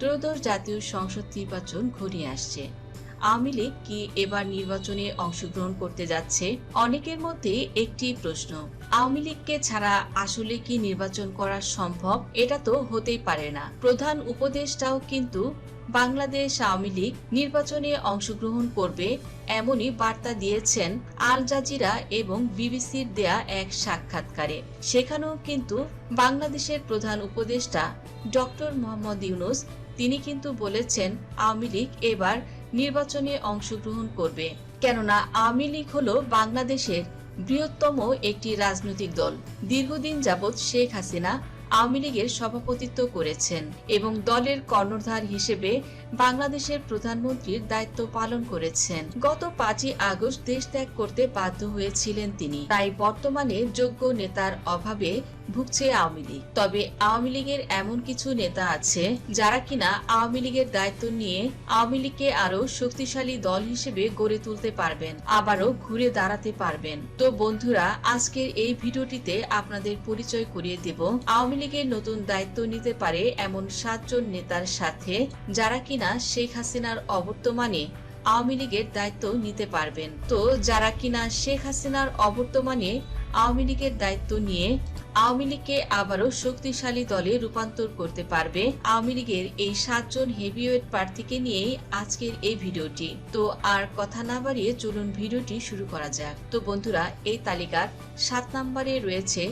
ত্রয়োদশ জাতীয় সংসদ নির্বাচন ঘনিয়ে আসছে। আওয়ামী লীগ কি এবার নির্বাচনে অংশগ্রহণ করতে যাচ্ছে? অনেকের মধ্যে একটি প্রশ্ন, আওয়ামী লীগকে ছাড়া আসলে কি নির্বাচন করা সম্ভব? এটা তো হতেই পারে না। প্রধান উপদেষ্টাও কিন্তু বাংলাদেশ আওয়ামী লীগ নির্বাচনে অংশগ্রহণ করবে এমনই বার্তা দিয়েছেন আল জাজিরা এবং বিবিসির দেয়া এক সাক্ষাৎকারে। সেখানেও কিন্তু বাংলাদেশের প্রধান উপদেষ্টা ডক্টর মোহাম্মদ ইউনুস তিনি কিন্তু বলেছেন, আওয়ামী লীগ এবার নির্বাচনে অংশগ্রহণ করবে। কেননা, আওয়ামী লীগ হলো বাংলাদেশের বৃহত্তম একটি রাজনৈতিক দল। দীর্ঘদিন যাবৎ শেখ হাসিনা আওয়ামী লীগের সভাপতিত্ব করেছেন এবং দলের কর্ণধার হিসেবে বাংলাদেশের প্রধানমন্ত্রীর দায়িত্ব পালন করেছেন। গত পাঁচই আগস্ট দেশ ত্যাগ করতে বাধ্য হয়েছিলেন তিনি। তাই বর্তমানে যোগ্য নেতার অভাবে ভুগছে আওয়ামী লীগ। তবে আওয়ামী লীগের এমন কিছু নেতা আছে যারা কিনা আওয়ামী লীগের দায়িত্ব নিয়ে আওয়ামী লীগকে আরও শক্তিশালী দল হিসেবে গড়ে তুলতে পারবেন, আবারও ঘুরে দাঁড়াতে পারবেন। তো বন্ধুরা, আজকের এই ভিডিওটিতে আপনাদের পরিচয় করিয়ে দেব। আওয়ামী লীগের নতুন দায়িত্ব নিতে পারে এমন সাতজন নেতার সাথে যারা কিনা শেখ হাসিনার অবর্তমানে আওয়ামী লীগের দায়িত্ব নিতে পারবেন। তো যারা কিনা শেখ হাসিনার অবর্তমানে আওয়ামী লীগের দায়িত্ব নিয়ে আওয়ামী লীগকে আবারও শক্তিশালী দলে রূপান্তর করতে পারবে। আওয়ামী লীগের এই সাতজন হেভিওয়েট প্রার্থীকে নিয়েই আজকের এই ভিডিওটি। তো আর কথা না বাড়িয়ে চলুন ভিডিওটি শুরু করা যাক। তো বন্ধুরা, এই তালিকার সাত নম্বরে রয়েছে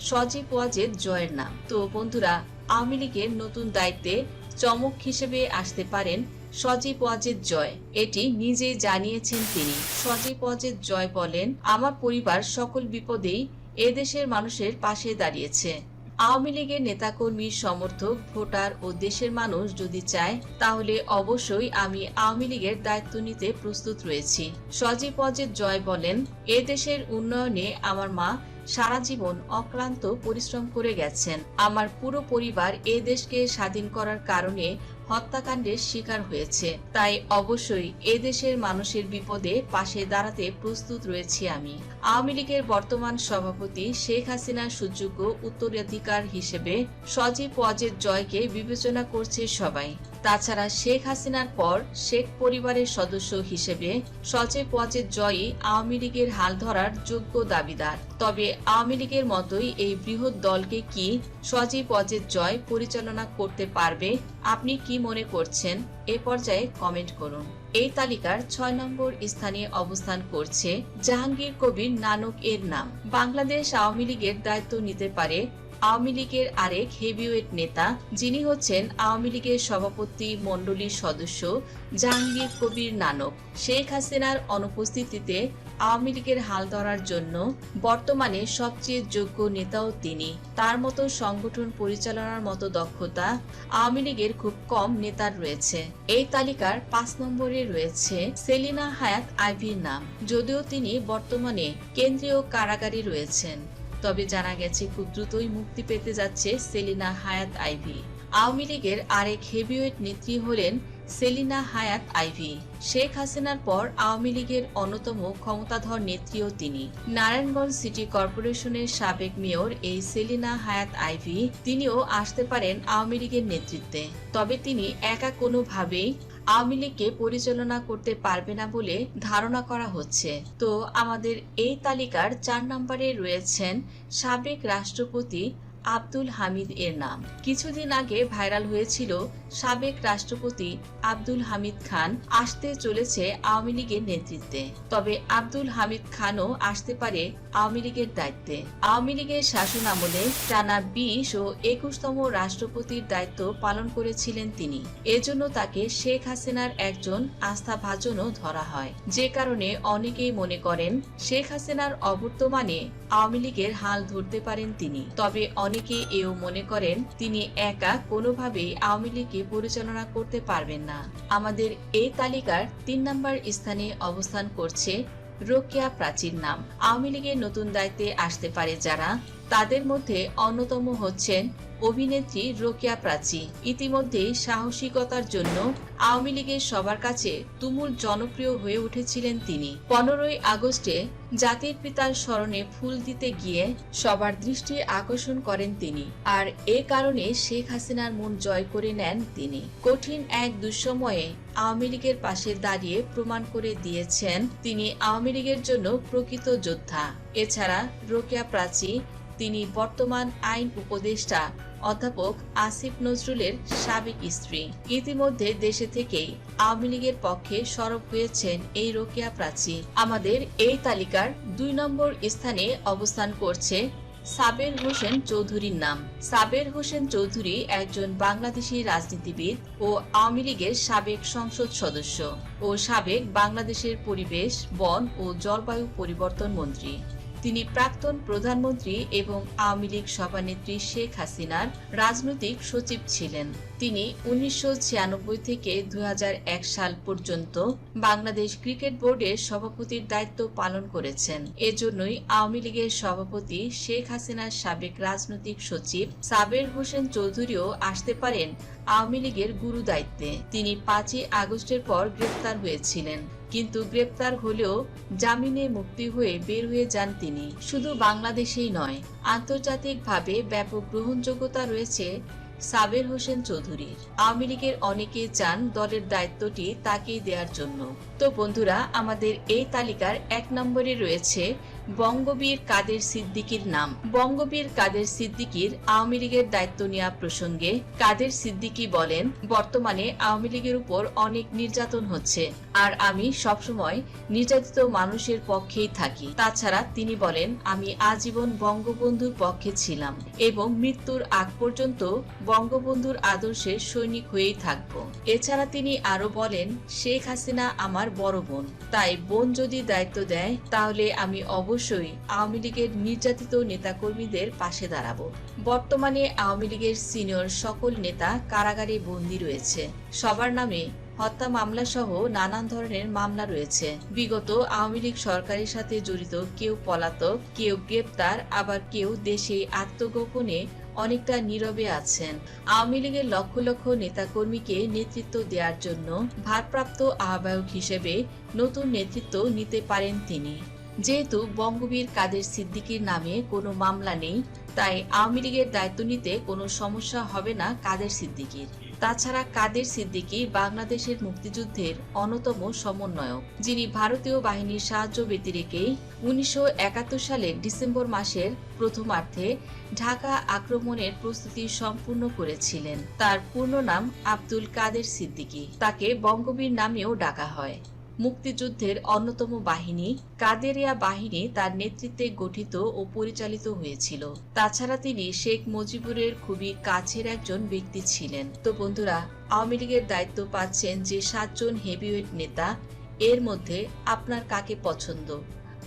সজীব ওয়াজেদ জয়ের নাম। তো বন্ধুরা, আওয়ামী লীগের নতুন দায়িত্বে চমক হিসেবে আসতে পারেন সজীব ওয়াজেদ জয়। এটি নিজেই জানিয়েছেন তিনি। সজীব ওয়াজেদ জয় বলেন, আমার পরিবার সকল বিপদেই এদেশের মানুষের পাশে দাঁড়িয়েছে। আওয়ামী লীগের নেতাকর্মী সমর্থক, ভোটার ও দেশের মানুষ যদি চায়, তাহলে অবশ্যই আমি আওয়ামী লীগের দায়িত্ব নিতে প্রস্তুত রয়েছি। সজীব ওয়াজেদ জয় বলেন, এ দেশের উন্নয়নে আমার মা সারা জীবন অক্লান্ত পরিশ্রম করে গেছেন। আমার পুরো পরিবার এ দেশকে স্বাধীন করার কারণে হত্যাকাণ্ডের শিকার হয়েছে। তাই অবশ্যই এদেশের মানুষের বিপদে পাশে দাঁড়াতে প্রস্তুত রয়েছি আমি। আওয়ামী লীগের বর্তমান সভাপতি শেখ হাসিনার সুযোগ্য উত্তরাধিকার হিসেবে সজীব ওয়াজেদ জয়কে বিবেচনা করছে সবাই। তাছাড়া শেখ হাসিনার পর শেখ পরিবারের সদস্য হিসেবে সচে পচে জয়ই আওয়ামী লীগের হাল ধরার যোগ্য দাবিদার। তবে আওয়ামী লীগের মতোই এই বৃহৎ দলকে কি সজীব পচে জয় পরিচালনা করতে পারবে, আপনি কি মনে করছেন? এ পর্যায়ে কমেন্ট করুন। এই তালিকার ছয় নম্বর স্থানে অবস্থান করছে জাহাঙ্গীর কবির নানক এর নাম। বাংলাদেশ আওয়ামী লীগের দায়িত্ব নিতে পারে আওয়ামী লীগের আরেক হেভিওয়েট নেতা, যিনি হচ্ছেন আওয়ামী লীগের সভাপতি মণ্ডলীর সদস্য জাহাঙ্গীর কবির নানক। শেখ হাসিনার অনুপস্থিতিতে আওয়ামী লীগের হাল ধরার জন্য বর্তমানে সবচেয়ে যোগ্য নেতাও তিনি। তার মতো সংগঠন পরিচালনার মতো দক্ষতা আওয়ামী লীগের খুব কম নেতার রয়েছে। এই তালিকার পাঁচ নম্বরে রয়েছে সেলিনা হায়াত আইভির নাম। যদিও তিনি বর্তমানে কেন্দ্রীয় কারাগারে রয়েছেন। তবে জানা গেছে, খুব দ্রুতই মুক্তি পেতে যাচ্ছে সেলিনা হায়াত আইভি। আওয়ামী লীগের আরেক হেভিওয়েট নেত্রী হলেন সেলিনা হায়াত আইভি। শেখ হাসিনার পর আওয়ামী লীগের অন্যতম ক্ষমতাধর নেত্রীও তিনি। নারায়ণগঞ্জ সিটি কর্পোরেশনের সাবেক মেয়র এই সেলিনা হায়াত আইভি, তিনিও আসতে পারেন আওয়ামী লীগের নেতৃত্বে। তবে তিনি একা কোনোভাবেই আওয়ামী লীগকে পরিচালনা করতে পারবে না বলে ধারণা করা হচ্ছে। তো আমাদের এই তালিকার চার নম্বরে রয়েছেন সাবেক রাষ্ট্রপতি আব্দুল হামিদ এর নাম। কিছুদিন আগে ভাইরাল হয়েছিল সাবেক রাষ্ট্রপতি আব্দুল হামিদ খান আসতে চলেছে আওয়ামী লীগের নেতৃত্বে। তবে আব্দুল হামিদ খানও আসতে পারে আওয়ামী লীগের দায়িত্বে। আওয়ামী লীগের শাসন আমলে টানা বিশ ও একুশতম রাষ্ট্রপতির দায়িত্ব পালন করেছিলেন তিনি। এজন্য তাকে শেখ হাসিনার একজন আস্থাভাজনও ধরা হয়। যে কারণে অনেকেই মনে করেন, শেখ হাসিনার অবর্তমানে আওয়ামী লীগের হাল ধরতে পারেন তিনি। তবে অনেকে এও মনে করেন, তিনি একা কোনোভাবেই আওয়ামী লীগকে পরিচালনা করতে পারবেন না। আমাদের এই তালিকার তিন নম্বর স্থানে অবস্থান করছে রোকেয়া প্রাচীর নাম। আওয়ামী লীগের নতুন দায়িত্বে আসতে পারে যারা তাদের মধ্যে অন্যতম হচ্ছেন অভিনেত্রী রোকেয়া প্রাচী। ইতিমধ্যে সাহসিকতার জন্য আওয়ামী লীগের সবার কাছে তুমুল জনপ্রিয় হয়ে উঠেছিলেন তিনি। পনেরোই আগস্টে জাতির পিতার স্মরণে ফুল দিতে গিয়ে সবার দৃষ্টি আকর্ষণ করেন তিনি। আর এ কারণে শেখ হাসিনার মন জয় করে নেন তিনি। কঠিন এক দুঃসময়ে আওয়ামী লীগের পাশে দাঁড়িয়ে প্রমাণ করে দিয়েছেন তিনি আওয়ামী লীগের জন্য প্রকৃত যোদ্ধা। এছাড়া রোকেয়া প্রাচী তিনি বর্তমান আইন উপদেষ্টা, অধ্যাপক আসিফ নজরুলের সাবেক স্ত্রী। ইতিমধ্যে দেশে থেকেই আওয়ামী লীগের পক্ষে সরব হয়েছেন এই রোকেয়া প্রাচী। আমাদের এই তালিকার দুই নম্বর স্থানে অবস্থান করছে সাবের হোসেন চৌধুরীর নাম। সাবের হোসেন চৌধুরী একজন বাংলাদেশি রাজনীতিবিদ ও আওয়ামী লীগের সাবেক সংসদ সদস্য ও সাবেক বাংলাদেশের পরিবেশ, বন ও জলবায়ু পরিবর্তন মন্ত্রী। তিনি প্রাক্তন প্রধানমন্ত্রী এবং আওয়ামী লীগ সভানেত্রী শেখ হাসিনার রাজনৈতিক সচিব ছিলেন। তিনি উনিশশো ছিয়ানব্বই থেকে দুই হাজার এক সাল পর্যন্ত বাংলাদেশ ক্রিকেট বোর্ডের সভাপতির দায়িত্ব পালন করেছেন। এজন্যই আওয়ামী লীগের সভাপতি শেখ হাসিনার সাবেক রাজনৈতিক সচিব সাবের হোসেন চৌধুরীও আসতে পারেন আওয়ামী লীগের গুরু দায়িত্বে। তিনি পাঁচই আগস্টের পর গ্রেপ্তার হয়েছিলেন। কিন্তু গ্রেপ্তার হলেও জামিনে মুক্তি হয়ে বের হয়ে যান তিনি। শুধু বাংলাদেশেই নয়, আন্তর্জাতিকভাবে ব্যাপক গ্রহণযোগ্যতা রয়েছে সাবের হোসেন চৌধুরীর। আওয়ামী লীগের অনেকে চান দলের দায়িত্বটি তাকেই দেওয়ার জন্য। তো বন্ধুরা, আমাদের এই তালিকার এক নম্বরে রয়েছে বঙ্গবীর কাদের সিদ্দিকীর নাম? বঙ্গবীর কাদের সিদ্দিকীর আওয়ামী লীগের দায়িত্ব নেওয়া প্রসঙ্গে কাদের সিদ্দিকী বলেন, বর্তমানে আওয়ামী লীগের উপর অনেক নির্যাতন হচ্ছে। আর আমি সবসময় নির্যাতিত মানুষের পক্ষেই থাকি। তাছাড়া তিনি বলেন, আমি আজীবন বঙ্গবন্ধুর পক্ষে ছিলাম এবং মৃত্যুর আগ পর্যন্ত বঙ্গবন্ধুর আদর্শের সৈনিক হয়েই থাকব। এছাড়া তিনি আরও বলেন, শেখ হাসিনা আমার বড় বোন। তাই বোন যদি দায়িত্ব দেয়, তাহলে আমি অবশ্যই আওয়ামী লীগের নির্যাতিত নেতাকর্মীদের পাশে দাঁড়াবো। বর্তমানে আওয়ামী লীগের সিনিয়র সকল নেতা কারাগারে বন্দী রয়েছে। সবার নামে হত্যা মামলা সহ নানান ধরনের মামলা রয়েছে। বিগত আওয়ামী লীগ সরকারের সাথে জড়িত কেউ পলাতক, কেউ গ্রেপ্তার, আবার কেউ দেশে আত্মগোপনে অনেকটা নীরবে আছেন। আওয়ামী লীগের লক্ষ লক্ষ নেতাকর্মীকে নেতৃত্ব দেওয়ার জন্য ভারপ্রাপ্ত আহ্বায়ক হিসেবে নতুন নেতৃত্ব নিতে পারেন তিনি। যেহেতু বঙ্গবীর কাদের সিদ্দিকীর নামে কোনো মামলা নেই, তাই আওয়ামী লীগের দায়িত্ব নিতে কোনো সমস্যা হবে না কাদের সিদ্দিকীর। তাছাড়া কাদের সিদ্দিকী বাংলাদেশের মুক্তিযুদ্ধের অন্যতম সমন্বয়ক, যিনি ভারতীয় বাহিনীর সাহায্য ব্যতিরেকেই উনিশশো একাত্তর সালের ডিসেম্বর মাসের প্রথমার্ধে ঢাকা আক্রমণের প্রস্তুতি সম্পূর্ণ করেছিলেন। তার পূর্ণ নাম আব্দুল কাদের সিদ্দিকী। তাকে বঙ্গবীর নামেও ডাকা হয়। মুক্তিযুদ্ধের অন্যতম বাহিনী কাদেরিয়া বাহিনী তার নেতৃত্বে গঠিত ও পরিচালিত হয়েছিল। তাছাড়া তিনি শেখ মুজিবুরের খুবই কাছের একজন ব্যক্তি ছিলেন। তো বন্ধুরা, আওয়ামী লীগের দায়িত্ব পাচ্ছেন যে সাতজন হেভিওয়েট নেতা, এর মধ্যে আপনার কাকে পছন্দ?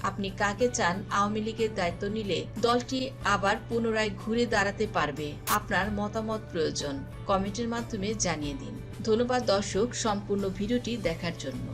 আপনি কাকে চান আওয়ামী লীগের দায়িত্ব নিলে দলটি আবার পুনরায় ঘুরে দাঁড়াতে পারবে? আপনার মতামত প্রয়োজন। কমেন্টের মাধ্যমে জানিয়ে দিন। ধন্যবাদ দর্শক, সম্পূর্ণ ভিডিওটি দেখার জন্য।